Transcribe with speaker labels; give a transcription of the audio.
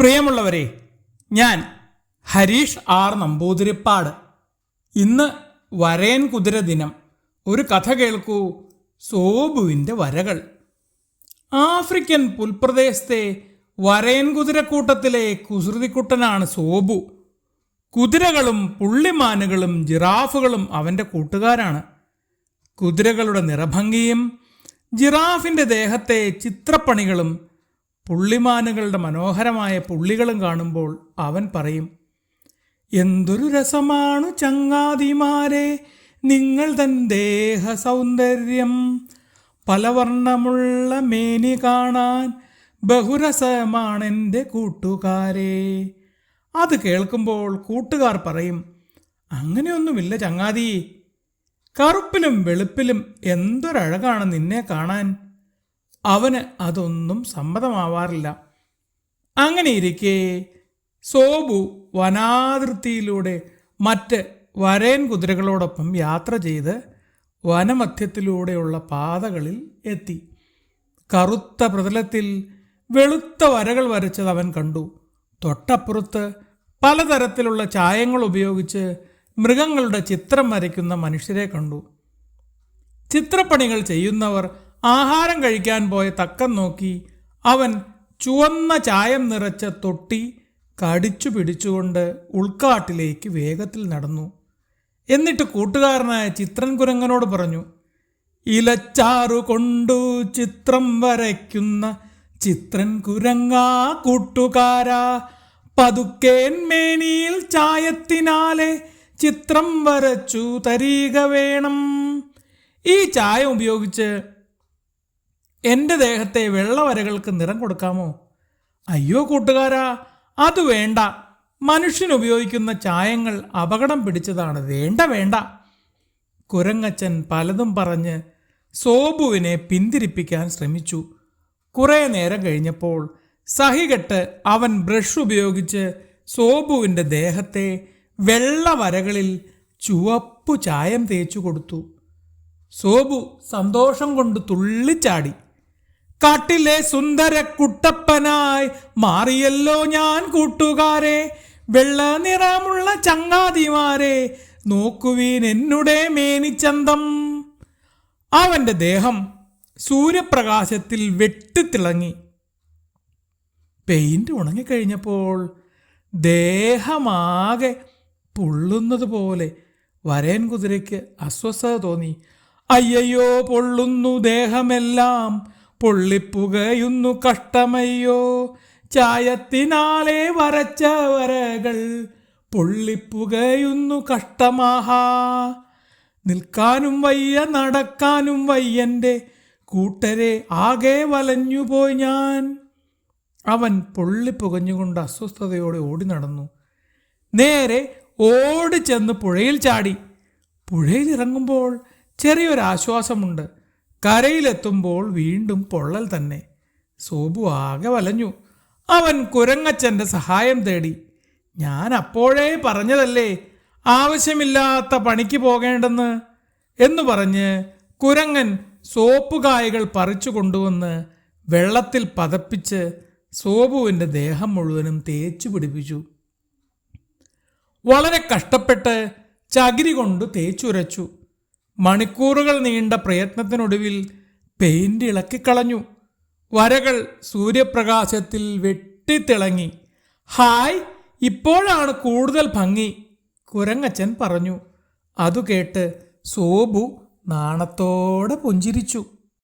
Speaker 1: പ്രിയമുള്ളവരെ ഞാൻ ഹരീഷ് ആർ നമ്പൂതിരിപ്പാട്. ഇന്ന് വരയൻ കുതിര ദിനം. ഒരു കഥ കേൾക്കൂ. സോബുവിന്റെ വരകൾ. ആഫ്രിക്കൻ പുൽപ്രദേശത്തെ വരയൻ കുതിരക്കൂട്ടത്തിലെ കുസൃതിക്കുട്ടനാണ് സോബു. കുതിരകളും പുള്ളിമാനുകളും ജിറാഫുകളും അവന്റെ കൂട്ടുകാരാണ്. കുതിരകളുടെ നിറഭംഗിയും ജിറാഫിന്റെ ദേഹത്തെ ചിത്രപ്പണികളും പുള്ളിമാനുകളുടെ മനോഹരമായ പുള്ളികളും കാണുമ്പോൾ അവൻ പറയും എന്തൊരു രസമാണു ചങ്ങാതിമാരെ നിങ്ങൾ തൻ ദേഹ സൗന്ദര്യം പലവർണമുള്ള മേനി കാണാൻ ബഹുരസമാണെന്റെ കൂട്ടുകാരെ. അത് കേൾക്കുമ്പോൾ കൂട്ടുകാർ പറയും അങ്ങനെയൊന്നുമില്ല ചങ്ങാതി കറുപ്പിലും വെളുപ്പിലും എന്തൊരഴകാണ് നിന്നെ കാണാൻ? അവന് അതൊന്നും സമ്മതമാവാറില്ല. അങ്ങനെ ഇരിക്കെ സോബു വനാതിർത്തിയിലൂടെ മറ്റ് വരേൻ കുതിരകളോടൊപ്പം യാത്ര ചെയ്ത് വനമധ്യത്തിലൂടെയുള്ള പാതകളിൽ എത്തി. കറുത്ത പ്രതലത്തിൽ വെളുത്ത വരകൾ വരച്ചത് അവൻ കണ്ടു. തൊട്ടപ്പുറത്ത് പലതരത്തിലുള്ള ചായങ്ങൾ ഉപയോഗിച്ച് മൃഗങ്ങളുടെ ചിത്രം വരയ്ക്കുന്ന മനുഷ്യരെ കണ്ടു. ചിത്രപ്പണികൾ ചെയ്യുന്നവർ ആഹാരം കഴിക്കാൻ പോയ തക്കം നോക്കി അവൻ ചുവന്ന ചായം നിറച്ച തൊട്ടി കടിച്ചു പിടിച്ചുകൊണ്ട് ഉൾക്കാട്ടിലേക്ക് വേഗത്തിൽ നടന്നു. എന്നിട്ട് കൂട്ടുകാരനായ ചിത്രൻ കുരങ്ങനോട് പറഞ്ഞു ഇലച്ചാറു കൊണ്ടു ചിത്രം വരയ്ക്കുന്ന ചിത്രൻ കുരങ്ങാ കൂട്ടുകാരാ പതുക്കേൻ മേനിയിൽ ചായത്തിനാലെ ചിത്രം വരച്ചു തരീക വേണം. ഈ ചായ ഉപയോഗിച്ച് എന്റെ ദേഹത്തെ വെള്ളവരകൾക്ക് നിറം കൊടുക്കാമോ? അയ്യോ കൂട്ടുകാരാ അത് വേണ്ട. മനുഷ്യൻ ഉപയോഗിക്കുന്ന ചായങ്ങൾ അപകടം പിടിച്ചതാണ്. വേണ്ട വേണ്ട. കുരങ്ങച്ചൻ പലതും പറഞ്ഞ് സോബുവിനെ പിന്തിരിപ്പിക്കാൻ ശ്രമിച്ചു. കുറേ നേരം കഴിഞ്ഞപ്പോൾ സഹികെട്ട് അവൻ ബ്രഷ് ഉപയോഗിച്ച് സോബുവിന്റെ ദേഹത്തെ വെള്ള വരകളിൽ ചുവപ്പു ചായം തേച്ചു കൊടുത്തു. സോബു സന്തോഷം കൊണ്ട് തുള്ളിച്ചാടി. കാട്ടിലെ സുന്ദര കുട്ടപ്പനായി മാറിയല്ലോ ഞാൻ കൂട്ടുകാരെ. വെള്ള നിറമുള്ള ചങ്ങാതിമാരെ നോക്കുവീൻ എന്നുടെ മേനിച്ചന്തം. അവന്റെ ദേഹം സൂര്യപ്രകാശത്തിൽ വെട്ടിത്തിളങ്ങി പെയിന്റ് ഉണങ്ങിക്കഴിഞ്ഞപ്പോൾ ദേഹമാകെ പൊള്ളുന്നത് പോലെ വരയൻ കുതിരയ്ക്ക് അസ്വസ്ഥത തോന്നി. അയ്യയ്യോ പൊള്ളുന്നു ദേഹമെല്ലാം. പൊള്ളിപ്പുകയുന്നു കഷ്ടമയ്യോ. ചായത്തിനാലെ വരച്ച വരകൾ പൊള്ളിപ്പുകയുന്നു കഷ്ടമാഹാ. നിൽക്കാനും വയ്യ നടക്കാനും വയ്യന്റെ കൂട്ടരെ ആകെ വലഞ്ഞുപോയി ഞാൻ. അവൻ പൊള്ളിപ്പുകഞ്ഞുകൊണ്ട് അസ്വസ്ഥതയോടെ ഓടി നടന്നു. നേരെ ഓടി ചെന്ന് പുഴയിൽ ചാടി. പുഴയിൽ ഇറങ്ങുമ്പോൾ ചെറിയൊരാശ്വാസമുണ്ട്. കരയിലെത്തുമ്പോൾ വീണ്ടും പൊള്ളൽ തന്നെ. സോബു ആകെ വലഞ്ഞു. അവൻ കുരങ്ങച്ചന്റെ സഹായം തേടി. ഞാൻ അപ്പോഴേ പറഞ്ഞതല്ലേ? ആവശ്യമില്ലാത്ത പണിക്ക് പോകേണ്ടെന്ന്? എന്ന് പറഞ്ഞ് കുരങ്ങൻ സോപ്പുകായകൾ പറിച്ചു കൊണ്ടുവന്ന് വെള്ളത്തിൽ പതപ്പിച്ച് സോബുവിന്റെ ദേഹം മുഴുവനും തേച്ചു പിടിപ്പിച്ചു. വളരെ കഷ്ടപ്പെട്ട് ചകിരി കൊണ്ട് തേച്ചുരച്ചു. മണിക്കൂറുകൾ നീണ്ട പ്രയത്നത്തിനൊടുവിൽ പെയിന്റ് ഇളക്കിക്കളഞ്ഞു. വരകൾ സൂര്യപ്രകാശത്തിൽ വെട്ടിത്തിളങ്ങി. ഹായ് ഇപ്പോഴാണ് കൂടുതൽ ഭംഗി കുരങ്ങച്ചൻ പറഞ്ഞു. അതു കേട്ട് സോബു നാണത്തോടെ പുഞ്ചിരിച്ചു.